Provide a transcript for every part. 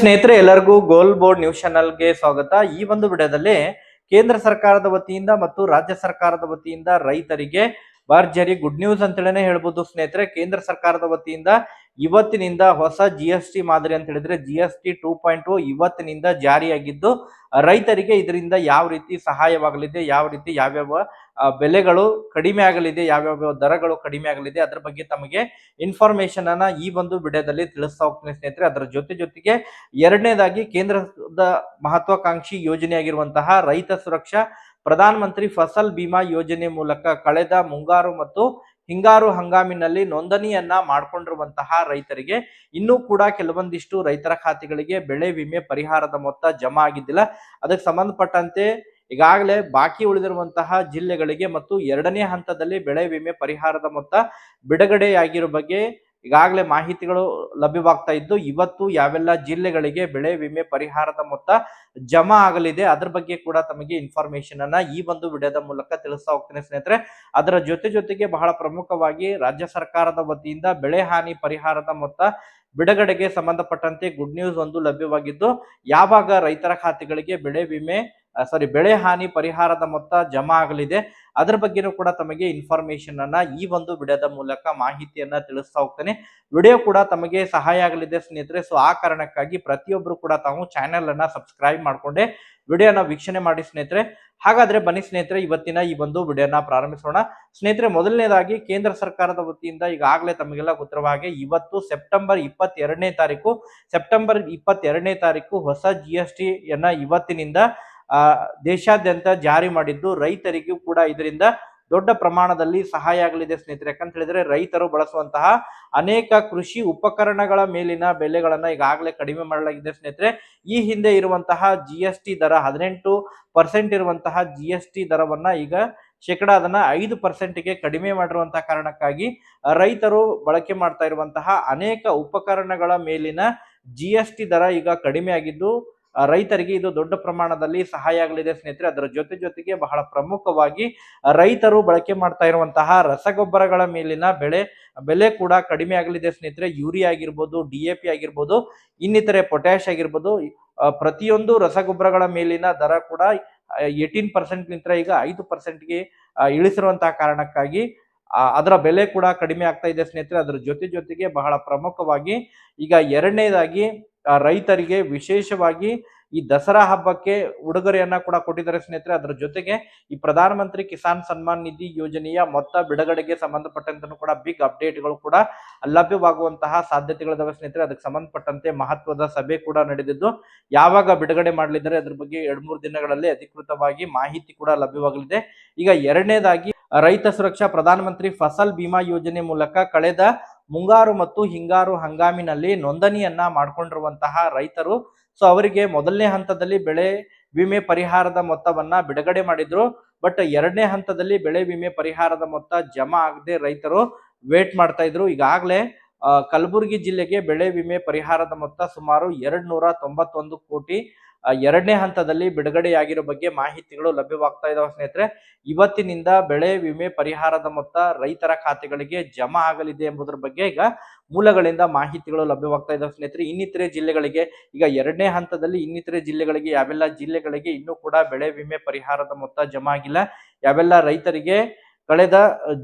ಸ್ನೇಹಿತರೆ, ಎಲ್ಲರಿಗೂ ಗೋಲ್ board news ಚಾನಲ್ಗೆ ಸ್ವಾಗತ. ಈ ಒಂದು ವಿಡಿಯೋದಲ್ಲಿ ಕೇಂದ್ರ ಸರ್ಕಾರದ ವತಿಯಿಂದ ಮತ್ತು ರಾಜ್ಯ ಸರ್ಕಾರದ ವತಿಯಿಂದ ರೈತರಿಗೆ ಭರ್ಜರಿ ಗುಡ್ ನ್ಯೂಸ್ ಅಂತೇಳಿ ಹೇಳ್ಬೋದು ಸ್ನೇಹಿತರೆ. ಕೇಂದ್ರ ಸರ್ಕಾರದ ವತಿಯಿಂದ ಇವತ್ತಿನಿಂದ ಹೊಸ ಜಿ ಎಸ್ ಟಿ ಮಾದರಿ ಅಂತ ಹೇಳಿದ್ರೆ G S T two point ಇವತ್ತಿನಿಂದ ಜಾರಿಯಾಗಿದ್ದು, ರೈತರಿಗೆ ಇದರಿಂದ ಯಾವ ರೀತಿ ಸಹಾಯವಾಗಲಿದೆ, ಯಾವ ರೀತಿ ಯಾವ್ಯಾವ ಬೆಲೆಗಳು ಕಡಿಮೆ ಆಗಲಿದೆ, ಯಾವ್ಯಾವ ದರಗಳು ಕಡಿಮೆ ಆಗಲಿದೆ, ಅದ್ರ ಬಗ್ಗೆ ತಮಗೆ ಇನ್ಫಾರ್ಮೇಶನ್ ಅನ್ನ ಈ ಒಂದು ವಿಡಿಯೋದಲ್ಲಿ ತಿಳಿಸ್ತಾ ಹೋಗ್ತೀನಿ ಸ್ನೇಹಿತರೆ. ಅದರ ಜೊತೆ ಜೊತೆಗೆ ಎರಡನೇದಾಗಿ ಕೇಂದ್ರದ ಮಹತ್ವಾಕಾಂಕ್ಷಿ ಯೋಜನೆಯಾಗಿರುವಂತಹ ರೈತ ಸುರಕ್ಷಾ ಪ್ರಧಾನ ಮಂತ್ರಿ ಫಸಲ್ ಬಿಮಾ ಯೋಜನೆ ಮೂಲಕ ಕಳೆದ ಮುಂಗಾರು ಮತ್ತು ಹಿಂಗಾರು ಹಂಗಾಮಿನಲ್ಲಿ ನೋಂದಣಿಯನ್ನ ಮಾಡಿಕೊಂಡಿರುವಂತಹ ರೈತರಿಗೆ ಇನ್ನೂ ಕೂಡ ಕೆಲವೊಂದಿಷ್ಟು ರೈತರ ಖಾತೆಗಳಿಗೆ ಬೆಳೆ ವಿಮೆ ಪರಿಹಾರದ ಮೊತ್ತ ಜಮಾ ಆಗಿದ್ದಿಲ್ಲ. ಅದಕ್ಕೆ ಸಂಬಂಧಪಟ್ಟಂತೆ ಈಗಾಗಲೇ ಬಾಕಿ ಉಳಿದಿರುವಂತಹ ಜಿಲ್ಲೆಗಳಿಗೆ ಮತ್ತು ಎರಡನೇ ಹಂತದಲ್ಲಿ ಬೆಳೆ ವಿಮೆ ಪರಿಹಾರದ ಮೊತ್ತ ಬಿಡುಗಡೆಯಾಗಿರೋ ಬಗ್ಗೆ ಈಗಾಗಲೇ ಮಾಹಿತಿಗಳು ಲಭ್ಯವಾಗ್ತಾ ಇದ್ದು, ಇವತ್ತು ಯಾವೆಲ್ಲ ಜಿಲ್ಲೆಗಳಿಗೆ ಬೆಳೆ ವಿಮೆ ಪರಿಹಾರದ ಮೊತ್ತ ಜಮಾ ಆಗಲಿದೆ, ಅದ್ರ ಬಗ್ಗೆ ಕೂಡ ತಮಗೆ ಇನ್ಫಾರ್ಮೇಶನ್ ಅನ್ನ ಈ ಒಂದು ವಿಡಿಯೋದ ಮೂಲಕ ತಿಳಿಸ್ತಾ ಹೋಗ್ತೇನೆ ಸ್ನೇಹಿತರೆ. ಅದರ ಜೊತೆ ಜೊತೆಗೆ ಬಹಳ ಪ್ರಮುಖವಾಗಿ ರಾಜ್ಯ ಸರ್ಕಾರದ ವತಿಯಿಂದ ಬೆಳೆ ಹಾನಿ ಪರಿಹಾರದ ಮೊತ್ತ ಬಿಡುಗಡೆಗೆ ಸಂಬಂಧಪಟ್ಟಂತೆ ಗುಡ್ ನ್ಯೂಸ್ ಒಂದು ಲಭ್ಯವಾಗಿದ್ದು, ಯಾವಾಗ ರೈತರ ಖಾತೆಗಳಿಗೆ ಬೆಳೆ ವಿಮೆ ಸಾರಿ ಬೆಳೆ ಹಾನಿ ಪರಿಹಾರದ ಮೊತ್ತ ಜಮಾ ಆಗಲಿದೆ ಅದ್ರ ಬಗ್ಗೆನೂ ಕೂಡ ತಮಗೆ ಇನ್ಫಾರ್ಮೇಶನ್ ಅನ್ನ ಈ ಒಂದು ವಿಡಿಯೋದ ಮೂಲಕ ಮಾಹಿತಿಯನ್ನ ತಿಳಿಸ್ತಾ ಹೋಗ್ತೇನೆ. ವಿಡಿಯೋ ಕೂಡ ತಮಗೆ ಸಹಾಯ ಆಗಲಿದೆ ಸ್ನೇಹಿತರೆ. ಸೊ ಆ ಕಾರಣಕ್ಕಾಗಿ ಪ್ರತಿಯೊಬ್ಬರು ಕೂಡ ತಾವು ಚಾನೆಲ್ ಅನ್ನ ಸಬ್ಸ್ಕ್ರೈಬ್ ಮಾಡ್ಕೊಂಡೆ ವಿಡಿಯೋನ ವೀಕ್ಷಣೆ ಮಾಡಿ ಸ್ನೇಹಿತರೆ. ಹಾಗಾದ್ರೆ ಬನ್ನಿ ಸ್ನೇಹಿತರೆ, ಇವತ್ತಿನ ಈ ಒಂದು ವಿಡಿಯೋನ ಪ್ರಾರಂಭಿಸೋಣ. ಸ್ನೇಹಿತರೆ, ಮೊದಲನೇದಾಗಿ ಕೇಂದ್ರ ಸರ್ಕಾರದ ವತಿಯಿಂದ ಈಗಾಗಲೇ ತಮಗೆಲ್ಲ ಗೊತ್ತಿರುವ ಇವತ್ತು ಸೆಪ್ಟೆಂಬರ್ ಇಪ್ಪತ್ತೆರಡನೇ ತಾರೀಕು, ಸೆಪ್ಟೆಂಬರ್ ಇಪ್ಪತ್ತೆರಡನೇ ತಾರೀಕು ಹೊಸ ಜಿ ಎಸ್ ಟಿ ಯನ್ನ ಇವತ್ತಿನಿಂದ ದೇಶಾದ್ಯಂತ ಜಾರಿ ಮಾಡಿದ್ದು ರೈತರಿಗೂ ಕೂಡ ಇದರಿಂದ ದೊಡ್ಡ ಪ್ರಮಾಣದಲ್ಲಿ ಸಹಾಯ ಆಗಲಿದೆ ಸ್ನೇಹಿತರೆ. ಯಾಕಂತ ಹೇಳಿದ್ರೆ ರೈತರು ಬಳಸುವಂತಹ ಅನೇಕ ಕೃಷಿ ಉಪಕರಣಗಳ ಮೇಲಿನ ಬೆಲೆಗಳನ್ನ ಈಗಾಗಲೇ ಕಡಿಮೆ ಮಾಡಲಾಗಿದೆ ಸ್ನೇಹಿತರೆ. ಈ ಹಿಂದೆ ಇರುವಂತಹ ಜಿ ಎಸ್ ಟಿ ದರ ಹದಿನೆಂಟು ಪರ್ಸೆಂಟ್ ಇರುವಂತಹ ಜಿ ಎಸ್ ಟಿ ದರವನ್ನ ಈಗ ಶೇಕಡ ಅದನ್ನ ಐದು ಪರ್ಸೆಂಟ್ಗೆ ಕಡಿಮೆ ಮಾಡಿರುವಂತಹ ಕಾರಣಕ್ಕಾಗಿ ರೈತರು ಬಳಕೆ ಮಾಡ್ತಾ ಇರುವಂತಹ ಅನೇಕ ಉಪಕರಣಗಳ ಮೇಲಿನ ಜಿ ಎಸ್ ಟಿ ದರ ಈಗ ಕಡಿಮೆ ಆಗಿದ್ದು ರೈತರಿಗೆ ಇದು ದೊಡ್ಡ ಪ್ರಮಾಣದಲ್ಲಿ ಸಹಾಯ ಆಗಲಿದೆ ಸ್ನೇಹಿತರೆ. ಅದರ ಜೊತೆ ಜೊತೆಗೆ ಬಹಳ ಪ್ರಮುಖವಾಗಿ ರೈತರು ಬಳಕೆ ಮಾಡ್ತಾ ಇರುವಂತಹ ರಸಗೊಬ್ಬರಗಳ ಮೇಲಿನ ಬೆಳೆ, ಬೆಲೆ ಕೂಡ ಕಡಿಮೆ ಆಗಲಿದೆ ಸ್ನೇಹಿತರೆ. ಯೂರಿಯಾ ಆಗಿರ್ಬೋದು, ಡಿ ಎ ಪಿ ಆಗಿರ್ಬೋದು, ಇನ್ನಿತರೆ ಪೊಟ್ಯಾಶ್ ಆಗಿರ್ಬೋದು ಪ್ರತಿಯೊಂದು ರಸಗೊಬ್ಬರಗಳ ಮೇಲಿನ ದರ ಕೂಡ ಏಟೀನ್ ಪರ್ಸೆಂಟ್ ನಿಂತ ಈಗ ಐದು ಪರ್ಸೆಂಟ್ಗೆ ಇಳಿಸಿರುವಂತಹ ಕಾರಣಕ್ಕಾಗಿ ಅದರ ಬೆಲೆ ಕೂಡ ಕಡಿಮೆ ಆಗ್ತಾ ಇದೆ ಸ್ನೇಹಿತರೆ. ಅದರ ಜೊತೆ ಜೊತೆಗೆ ಬಹಳ ಪ್ರಮುಖವಾಗಿ ಈಗ ಎರಡನೇದಾಗಿ ರೈತರಿಗೆ ವಿಶೇಷವಾಗಿ ಈ ದಸರಾ ಹಬ್ಬಕ್ಕೆ ಉಡುಗೊರೆಯನ್ನ ಕೂಡ ಕೊಟ್ಟಿದ್ದಾರೆ ಸ್ನೇಹಿತರೆ. ಅದರ ಜೊತೆಗೆ ಈ ಪ್ರಧಾನ ಮಂತ್ರಿ ಕಿಸಾನ್ ಸನ್ಮಾನ್ ನಿಧಿ ಯೋಜನೆಯ ಮೊತ್ತ ಬಿಡುಗಡೆಗೆ ಸಂಬಂಧಪಟ್ಟಂತ ಕೂಡ ಬಿಗ್ ಅಪ್ಡೇಟ್ಗಳು ಕೂಡ ಲಭ್ಯವಾಗುವಂತಹ ಸಾಧ್ಯತೆಗಳಿದಾವೆ ಸ್ನೇಹಿತರೆ. ಅದಕ್ಕೆ ಸಂಬಂಧಪಟ್ಟಂತೆ ಮಹತ್ವದ ಸಭೆ ಕೂಡ ನಡೆದಿದ್ದು, ಯಾವಾಗ ಬಿಡುಗಡೆ ಮಾಡಲಿದ್ದಾರೆ ಅದ್ರ ಬಗ್ಗೆ ಎರಡ್ ಮೂರು ದಿನಗಳಲ್ಲಿ ಅಧಿಕೃತವಾಗಿ ಮಾಹಿತಿ ಕೂಡ ಲಭ್ಯವಾಗಲಿದೆ. ಈಗ ಎರಡನೇದಾಗಿ ರೈತ ಸುರಕ್ಷಾ ಪ್ರಧಾನಮಂತ್ರಿ ಫಸಲ್ ಬಿಮಾ ಯೋಜನೆ ಮೂಲಕ ಕಳೆದ ಮುಂಗಾರು ಮತ್ತು ಹಿಂಗಾರು ಹಂಗಾಮಿನಲ್ಲಿ ನೋಂದಣಿಯನ್ನ ಮಾಡ್ಕೊಂಡಿರುವಂತಹ ರೈತರು. ಸೊ ಅವರಿಗೆ ಮೊದಲನೇ ಹಂತದಲ್ಲಿ ಬೆಳೆ ವಿಮೆ ಪರಿಹಾರದ ಮೊತ್ತವನ್ನ ಬಿಡುಗಡೆ ಮಾಡಿದ್ರು. ಬಟ್ ಎರಡನೇ ಹಂತದಲ್ಲಿ ಬೆಳೆ ವಿಮೆ ಪರಿಹಾರದ ಮೊತ್ತ ಜಮಾ ಆಗದೆ ರೈತರು ವೇಟ್ ಮಾಡ್ತಾ ಇದ್ರು. ಈಗಾಗಲೇ ಕಲಬುರಗಿ ಜಿಲ್ಲೆಗೆ ಬೆಳೆ ವಿಮೆ ಪರಿಹಾರದ ಮೊತ್ತ ಸುಮಾರು ಎರಡ್ ನೂರ ತೊಂಬತ್ತೊಂದು ಕೋಟಿ ಎರಡನೇ ಹಂತದಲ್ಲಿ ಬಿಡುಗಡೆಯಾಗಿರೋ ಬಗ್ಗೆ ಮಾಹಿತಿಗಳು ಲಭ್ಯವಾಗ್ತಾ ಇದಾವೆ ಸ್ನೇಹಿತರೆ. ಇವತ್ತಿನಿಂದ ಬೆಳೆ ವಿಮೆ ಪರಿಹಾರದ ಮೊತ್ತ ರೈತರ ಖಾತೆಗಳಿಗೆ ಜಮಾ ಆಗಲಿದೆ ಎಂಬುದರ ಬಗ್ಗೆ ಈಗ ಮೂಲಗಳಿಂದ ಮಾಹಿತಿಗಳು ಲಭ್ಯವಾಗ್ತಾ ಇದಾವೆ ಸ್ನೇಹಿತರೆ. ಇನ್ನಿತರೆ ಜಿಲ್ಲೆಗಳಿಗೆ ಈಗ ಎರಡನೇ ಹಂತದಲ್ಲಿ ಇನ್ನಿತರೆ ಜಿಲ್ಲೆಗಳಿಗೆ, ಯಾವೆಲ್ಲ ಜಿಲ್ಲೆಗಳಿಗೆ ಇನ್ನೂ ಕೂಡ ಬೆಳೆ ವಿಮೆ ಪರಿಹಾರದ ಮೊತ್ತ ಜಮಾ ಆಗಿಲ್ಲ. ಯಾವೆಲ್ಲ ರೈತರಿಗೆ ಕಳೆದ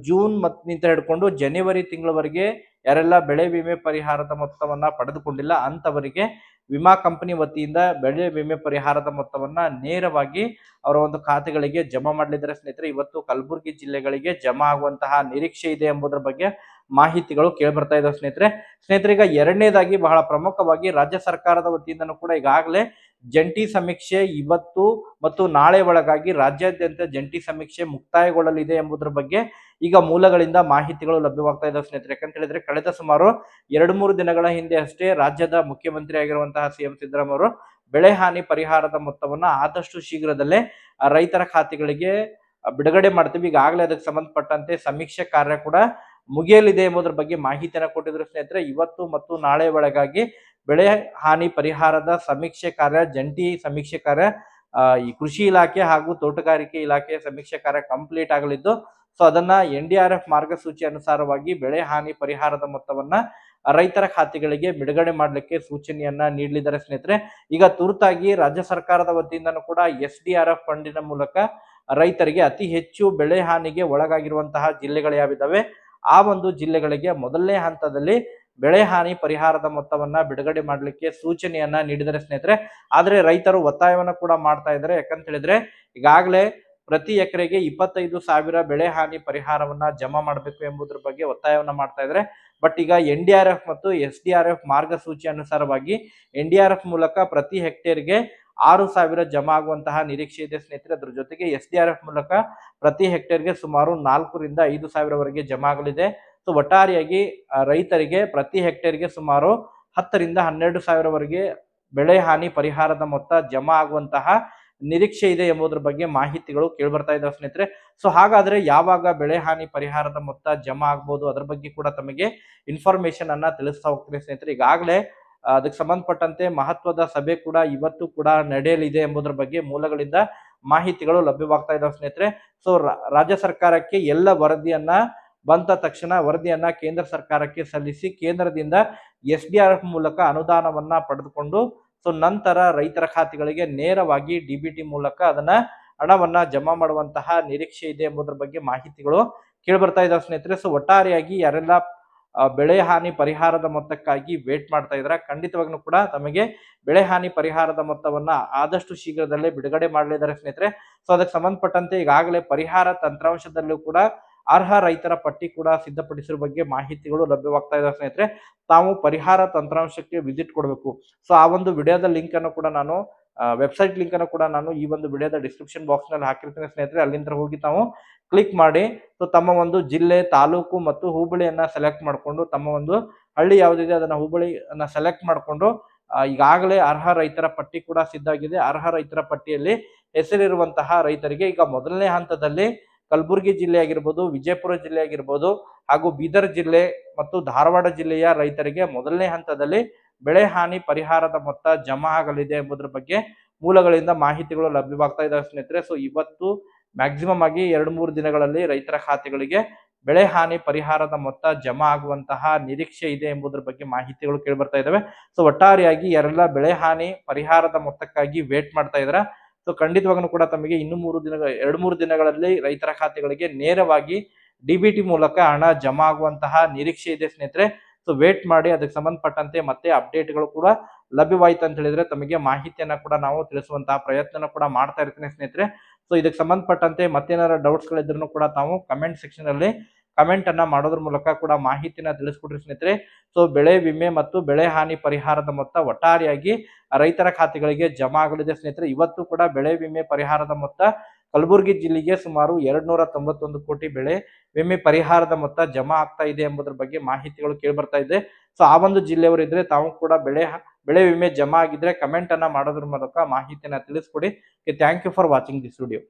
ಜೂನ್ ಮತ್, ನಿಂತ ಹಿಡ್ಕೊಂಡು ಜನವರಿ ತಿಂಗಳವರೆಗೆ ಯಾರೆಲ್ಲ ಬೆಳೆ ವಿಮೆ ಪರಿಹಾರದ ಮೊತ್ತವನ್ನ ಪಡೆದುಕೊಂಡಿಲ್ಲ ಅಂತವರಿಗೆ ವಿಮಾ ಕಂಪನಿ ವತಿಯಿಂದ ಬೆಳೆ ವಿಮೆ ಪರಿಹಾರದ ಮೊತ್ತವನ್ನ ನೇರವಾಗಿ ಅವರ ಒಂದು ಖಾತೆಗಳಿಗೆ ಜಮಾ ಮಾಡಲಿದ್ದಾರೆ. ಸ್ನೇಹಿತರೆ, ಇವತ್ತು ಕಲಬುರಗಿ ಜಿಲ್ಲೆಗಳಿಗೆ ಜಮಾ ಆಗುವಂತಹ ನಿರೀಕ್ಷೆ ಇದೆ ಎಂಬುದರ ಬಗ್ಗೆ ಮಾಹಿತಿಗಳು ಕೇಳ್ಬರ್ತಾ ಇದಾವೆ ಸ್ನೇಹಿತರೆ. ಸ್ನೇಹಿತರೆ, ಈಗ ಎರಡನೇದಾಗಿ ಬಹಳ ಪ್ರಮುಖವಾಗಿ ರಾಜ್ಯ ಸರ್ಕಾರದ ವತಿಯಿಂದನೂ ಕೂಡ ಈಗಾಗಲೇ ಜಂಟಿ ಸಮೀಕ್ಷೆ ಇವತ್ತು ಮತ್ತು ನಾಳೆ ಒಳಗಾಗಿ ರಾಜ್ಯಾದ್ಯಂತ ಜಂಟಿ ಸಮೀಕ್ಷೆ ಮುಕ್ತಾಯಗೊಳ್ಳಲಿದೆ ಎಂಬುದರ ಬಗ್ಗೆ ಈಗ ಮೂಲಗಳಿಂದ ಮಾಹಿತಿಗಳು ಲಭ್ಯವಾಗ್ತಾ ಇದ್ದಾವೆ ಸ್ನೇಹಿತರೆ. ಯಾಕಂತ ಹೇಳಿದ್ರೆ ಕಳೆದ ಸುಮಾರು ಎರಡು ಮೂರು ದಿನಗಳ ಹಿಂದೆ ಅಷ್ಟೇ ರಾಜ್ಯದ ಮುಖ್ಯಮಂತ್ರಿ ಆಗಿರುವಂತಹ ಸಿಎಂ ಸಿದ್ದರಾಮಯ್ಯ ಅವರು ಬೆಳೆ ಹಾನಿ ಪರಿಹಾರದ ಮೊತ್ತವನ್ನ ಆದಷ್ಟು ಶೀಘ್ರದಲ್ಲೇ ರೈತರ ಖಾತೆಗಳಿಗೆ ಬಿಡುಗಡೆ ಮಾಡ್ತೀವಿ. ಈಗಾಗಲೇ ಅದಕ್ಕೆ ಸಂಬಂಧಪಟ್ಟಂತೆ ಸಮೀಕ್ಷೆ ಕಾರ್ಯ ಕೂಡ ಮುಗಿಯಲಿದೆ ಎಂಬುದರ ಬಗ್ಗೆ ಮಾಹಿತಿಯನ್ನು ಕೊಟ್ಟಿದ್ರು ಸ್ನೇಹಿತರೆ. ಇವತ್ತು ಮತ್ತು ನಾಳೆ ಒಳಗಾಗಿ ಬೆಳೆ ಹಾನಿ ಪರಿಹಾರದ ಸಮೀಕ್ಷೆ ಕಾರ್ಯ, ಜಂಟಿ ಸಮೀಕ್ಷೆ ಕಾರ್ಯ ಈ ಕೃಷಿ ಇಲಾಖೆ ಹಾಗೂ ತೋಟಗಾರಿಕೆ ಇಲಾಖೆ ಸಮೀಕ್ಷೆ ಕಾರ್ಯ ಕಂಪ್ಲೀಟ್ ಆಗಲಿದ್ದು, ಸೊ ಅದನ್ನ ಎನ್ ಡಿ ಆರ್ ಎಫ್ ಮಾರ್ಗಸೂಚಿ ಅನುಸಾರವಾಗಿ ಬೆಳೆ ಹಾನಿ ಪರಿಹಾರದ ಮೊತ್ತವನ್ನ ರೈತರ ಖಾತೆಗಳಿಗೆ ಬಿಡುಗಡೆ ಮಾಡಲಿಕ್ಕೆ ಸೂಚನೆಯನ್ನ ನೀಡಲಿದ್ದಾರೆ ಸ್ನೇಹಿತರೆ. ಈಗ ತುರ್ತಾಗಿ ರಾಜ್ಯ ಸರ್ಕಾರದ ವತಿಯಿಂದನೂ ಕೂಡ ಎಸ್ ಡಿ ಆರ್ ಎಫ್ ಫಂಡಿನ ಮೂಲಕ ರೈತರಿಗೆ ಅತಿ ಹೆಚ್ಚು ಬೆಳೆ ಹಾನಿಗೆ ಒಳಗಾಗಿರುವಂತಹ ಜಿಲ್ಲೆಗಳು ಯಾವಿದಾವೆ? ಆ ಒಂದು ಜಿಲ್ಲೆಗಳಿಗೆ ಮೊದಲನೇ ಹಂತದಲ್ಲಿ ಬೆಳೆ ಹಾನಿ ಪರಿಹಾರದ ಮೊತ್ತವನ್ನ ಬಿಡುಗಡೆ ಮಾಡಲಿಕ್ಕೆ ಸೂಚನೆಯನ್ನ ನೀಡಿದರೆ ಸ್ನೇಹಿತರೆ. ಆದರೆ ರೈತರು ಒತ್ತಾಯವನ್ನ ಕೂಡ ಮಾಡ್ತಾ ಇದ್ದಾರೆ. ಯಾಕಂತ ಹೇಳಿದ್ರೆ ಈಗಾಗಲೇ ಪ್ರತಿ ಎಕರೆಗೆ ಇಪ್ಪತ್ತೈದು ಸಾವಿರ ಬೆಳೆ ಹಾನಿ ಪರಿಹಾರವನ್ನ ಜಮಾ ಮಾಡಬೇಕು ಎಂಬುದರ ಬಗ್ಗೆ ಒತ್ತಾಯವನ್ನ ಮಾಡ್ತಾ ಇದ್ದಾರೆ. ಬಟ್ ಈಗ ಎನ್ ಡಿ ಆರ್ ಎಫ್ ಮತ್ತು ಎಸ್ ಡಿ ಆರ್ ಎಫ್ ಮಾರ್ಗಸೂಚಿ ಅನುಸಾರವಾಗಿ ಎನ್ ಡಿ ಆರ್ ಎಫ್ ಮೂಲಕ ಪ್ರತಿ ಹೆಕ್ಟೇರ್ಗೆ ಆರು ಸಾವಿರ ಜಮಾ ಆಗುವಂತಹ ನಿರೀಕ್ಷೆ ಇದೆ ಸ್ನೇಹಿತರೆ. ಅದ್ರ ಜೊತೆಗೆ ಎಸ್ ಡಿ ಆರ್ ಎಫ್ ಮೂಲಕ ಪ್ರತಿ ಹೆಕ್ಟೇರ್ಗೆ ಸುಮಾರು ನಾಲ್ಕರಿಂದ ಐದು ಸಾವಿರವರೆಗೆ ಜಮಾ ಆಗಲಿದೆ. ಸೊ ಒಟ್ಟಾರೆಯಾಗಿ ರೈತರಿಗೆ ಪ್ರತಿ ಹೆಕ್ಟೇರ್ಗೆ ಸುಮಾರು ಹತ್ತರಿಂದ ಹನ್ನೆರಡು ಸಾವಿರವರೆಗೆ ಬೆಳೆ ಹಾನಿ ಪರಿಹಾರದ ಮೊತ್ತ ಜಮಾ ಆಗುವಂತಹ ನಿರೀಕ್ಷೆ ಇದೆ ಎಂಬುದರ ಬಗ್ಗೆ ಮಾಹಿತಿಗಳು ಕೇಳ್ಬರ್ತಾ ಇದ್ದಾವೆ ಸ್ನೇಹಿತರೆ. ಸೊ, ಹಾಗಾದ್ರೆ ಯಾವಾಗ ಬೆಳೆ ಹಾನಿ ಪರಿಹಾರದ ಮೊತ್ತ ಜಮಾ ಆಗ್ಬೋದು ಅದರ ಬಗ್ಗೆ ಕೂಡ ತಮಗೆ ಇನ್ಫಾರ್ಮೇಶನ್ ಅನ್ನ ತಿಳಿಸ್ತಾ ಹೋಗ್ತೀನಿ ಸ್ನೇಹಿತರೆ. ಈಗಾಗಲೇ ಅದಕ್ಕೆ ಸಂಬಂಧಪಟ್ಟಂತೆ ಮಹತ್ವದ ಸಭೆ ಕೂಡ ಇವತ್ತು ಕೂಡ ನಡೆಯಲಿದೆ ಎಂಬುದರ ಬಗ್ಗೆ ಮೂಲಗಳಿಂದ ಮಾಹಿತಿಗಳು ಲಭ್ಯವಾಗ್ತಾ ಇದ್ದಾವೆ ಸ್ನೇಹಿತರೆ. ಸೊ ರಾಜ್ಯ ಸರ್ಕಾರಕ್ಕೆ ಎಲ್ಲ ವರದಿಯನ್ನ ಬಂದ ತಕ್ಷಣ ವರದಿಯನ್ನ ಕೇಂದ್ರ ಸರ್ಕಾರಕ್ಕೆ ಸಲ್ಲಿಸಿ ಕೇಂದ್ರದಿಂದ ಎಸ್ ಡಿ ಆರ್ ಎಫ್ ಮೂಲಕ ಅನುದಾನವನ್ನ ಪಡೆದುಕೊಂಡು, ಸೊ ನಂತರ ರೈತರ ಖಾತೆಗಳಿಗೆ ನೇರವಾಗಿ ಡಿ ಮೂಲಕ ಅದನ್ನ ಹಣವನ್ನ ಜಮಾ ಮಾಡುವಂತಹ ನಿರೀಕ್ಷೆ ಇದೆ ಎಂಬುದರ ಬಗ್ಗೆ ಮಾಹಿತಿಗಳು ಕೇಳಿ ಬರ್ತಾ ಇದ್ದಾವೆ ಸ್ನೇಹಿತರೆ. ಸೊ ಒಟ್ಟಾರೆಯಾಗಿ ಯಾರೆಲ್ಲ ಬೆಳೆ ಹಾನಿ ಪರಿಹಾರದ ಮೊತ್ತಕ್ಕಾಗಿ ವೇಟ್ ಮಾಡ್ತಾ ಇದ್ರ, ಖಂಡಿತವಾಗ್ಲೂ ಕೂಡ ತಮಗೆ ಬೆಳೆ ಹಾನಿ ಪರಿಹಾರದ ಮೊತ್ತವನ್ನ ಆದಷ್ಟು ಶೀಘ್ರದಲ್ಲೇ ಬಿಡುಗಡೆ ಮಾಡಲಿದ್ದಾರೆ ಸ್ನೇಹಿತರೆ. ಸೊ ಅದಕ್ಕೆ ಸಂಬಂಧಪಟ್ಟಂತೆ ಈಗಾಗಲೇ ಪರಿಹಾರ ತಂತ್ರಾಂಶದಲ್ಲೂ ಕೂಡ ಅರ್ಹ ರೈತರ ಪಟ್ಟಿ ಕೂಡ ಸಿದ್ಧಪಡಿಸಿರುವ ಬಗ್ಗೆ ಮಾಹಿತಿಗಳು ಲಭ್ಯವಾಗ್ತಾ ಇದೆ ಸ್ನೇಹಿತರೆ. ತಾವು ಪರಿಹಾರ ತಂತ್ರಾಂಶಕ್ಕೆ ವಿಸಿಟ್ ಕೊಡಬೇಕು. ಸೊ, ಆ ಒಂದು ವಿಡಿಯೋದ ಲಿಂಕ್ ಅನ್ನು ಕೂಡ ನಾನು ವೆಬ್ಸೈಟ್ ಲಿಂಕ್ ಅನ್ನು ಕೂಡ ನಾನು ಈ ಒಂದು ವಿಡಿಯೋದ ಡಿಸ್ಕ್ರಿಪ್ಷನ್ ಬಾಕ್ಸ್ನಲ್ಲಿ ಹಾಕಿರ್ತೀನಿ ಸ್ನೇಹಿತರೆ. ಅಲ್ಲಿಂದ ಹೋಗಿ ತಾವು ಕ್ಲಿಕ್ ಮಾಡಿ, ಸೊ, ತಮ್ಮ ಒಂದು ಜಿಲ್ಲೆ, ತಾಲೂಕು ಮತ್ತು ಹುಬ್ಬಳ್ಳಿಯನ್ನ ಸೆಲೆಕ್ಟ್ ಮಾಡಿಕೊಂಡು, ತಮ್ಮ ಒಂದು ಹಳ್ಳಿ ಯಾವುದಿದೆ ಅದನ್ನ ಹೋಬಳಿಯನ್ನ ಸೆಲೆಕ್ಟ್ ಮಾಡಿಕೊಂಡು ಈಗಾಗಲೇ ಅರ್ಹ ರೈತರ ಪಟ್ಟಿ ಕೂಡ ಸಿದ್ಧ ಆಗಿದೆ. ಅರ್ಹ ರೈತರ ಪಟ್ಟಿಯಲ್ಲಿ ಹೆಸರಿರುವಂತಹ ರೈತರಿಗೆ ಈಗ ಮೊದಲನೇ ಹಂತದಲ್ಲಿ ಕಲಬುರಗಿ ಜಿಲ್ಲೆ ಆಗಿರ್ಬೋದು, ವಿಜಯಪುರ ಜಿಲ್ಲೆ ಆಗಿರ್ಬೋದು ಹಾಗೂ ಬೀದರ್ ಜಿಲ್ಲೆ ಮತ್ತು ಧಾರವಾಡ ಜಿಲ್ಲೆಯ ರೈತರಿಗೆ ಮೊದಲನೇ ಹಂತದಲ್ಲಿ ಬೆಳೆ ಹಾನಿ ಪರಿಹಾರದ ಮೊತ್ತ ಜಮಾ ಆಗಲಿದೆ ಎಂಬುದರ ಬಗ್ಗೆ ಮೂಲಗಳಿಂದ ಮಾಹಿತಿಗಳು ಲಭ್ಯವಾಗ್ತಾ ಇದ್ದಾವೆ ಸ್ನೇಹಿತರೆ. ಸೊ ಇವತ್ತು ಮ್ಯಾಕ್ಸಿಮಮ್ ಆಗಿ ಎರಡು ಮೂರು ದಿನಗಳಲ್ಲಿ ರೈತರ ಖಾತೆಗಳಿಗೆ ಬೆಳೆ ಹಾನಿ ಪರಿಹಾರದ ಮೊತ್ತ ಜಮಾ ಆಗುವಂತಹ ನಿರೀಕ್ಷೆ ಇದೆ ಎಂಬುದರ ಬಗ್ಗೆ ಮಾಹಿತಿಗಳು ಕೇಳಿಬರ್ತಾ ಇದ್ದಾವೆ ಸೊ ಒಟ್ಟಾರೆಯಾಗಿ ಯಾರೆಲ್ಲ ಬೆಳೆ ಹಾನಿ ಪರಿಹಾರದ ಮೊತ್ತಕ್ಕಾಗಿ ವೇಟ್ ಮಾಡ್ತಾ ಇದಾರೆ ಸೊ ಖಂಡಿತವಾಗೂ ಕೂಡ ತಮಗೆ ಇನ್ನು ಮೂರು ದಿನ ಎರಡು ಮೂರು ದಿನಗಳಲ್ಲಿ ರೈತರ ಖಾತೆಗಳಿಗೆ ನೇರವಾಗಿ ಡಿ ಮೂಲಕ ಹಣ ಜಮಾ ಆಗುವಂತಹ ನಿರೀಕ್ಷೆ ಇದೆ ಸ್ನೇಹಿತರೆ. ಸೊ ವೇಟ್ ಮಾಡಿ ಅದಕ್ಕೆ ಸಂಬಂಧಪಟ್ಟಂತೆ ಮತ್ತೆ ಅಪ್ಡೇಟ್ಗಳು ಕೂಡ ಲಭ್ಯವಾಯಿತು ಅಂತ ಹೇಳಿದ್ರೆ ತಮಗೆ ಮಾಹಿತಿಯನ್ನ ಕೂಡ ನಾವು ತಿಳಿಸುವಂತಹ ಪ್ರಯತ್ನ ಕೂಡ ಮಾಡ್ತಾ ಇರ್ತೀನಿ ಸ್ನೇಹಿತರೆ. ಸೊ ಇದಕ್ಕೆ ಸಂಬಂಧಪಟ್ಟಂತೆ ಮತ್ತೇನಾರ ಡೌಟ್ಸ್ ಗಳಿದ್ರು ಕೂಡ ತಾವು ಕಮೆಂಟ್ ಸೆಕ್ಷನ್ ಅಲ್ಲಿ ಕಮೆಂಟ್ ಅನ್ನ ಮಾಡೋದ್ರ ಮೂಲಕ ಕೂಡ ಮಾಹಿತಿನ ತಿಳಿಸ್ಕೊಡ್ರಿ ಸ್ನೇಹಿತರೆ. ಸೊ ಬೆಳೆ ವಿಮೆ ಮತ್ತು ಬೆಳೆ ಹಾನಿ ಪರಿಹಾರದ ಮೊತ್ತ ಒಟ್ಟಾರೆಯಾಗಿ ರೈತರ ಖಾತೆಗಳಿಗೆ ಜಮಾ ಆಗಲಿದೆ ಸ್ನೇಹಿತರೆ. ಇವತ್ತು ಕೂಡ ಬೆಳೆ ವಿಮೆ ಪರಿಹಾರದ ಮೊತ್ತ ಕಲಬುರಗಿ ಜಿಲ್ಲೆಗೆ ಸುಮಾರು ಎರಡ್ ನೂರ ತೊಂಬತ್ತೊಂದು ಕೋಟಿ ಬೆಳೆ ವಿಮೆ ಪರಿಹಾರದ ಮೊತ್ತ ಜಮಾ ಆಗ್ತಾ ಇದೆ ಎಂಬುದರ ಬಗ್ಗೆ ಮಾಹಿತಿಗಳು ಕೇಳ್ಬರ್ತಾ ಇದೆ. ಸೊ ಆ ಒಂದು ಜಿಲ್ಲೆಯವರು ಇದ್ರೆ ತಾವು ಕೂಡ ಬೆಳೆ ಬೆಳೆ ವಿಮೆ ಜಮಾ ಆಗಿದ್ರೆ ಕಮೆಂಟ್ ಅನ್ನ ಮಾಡೋದ್ರ ಮೂಲಕ ಮಾಹಿತಿನ ತಿಳಿಸ್ಕೊಡಿ. Thank you for watching this video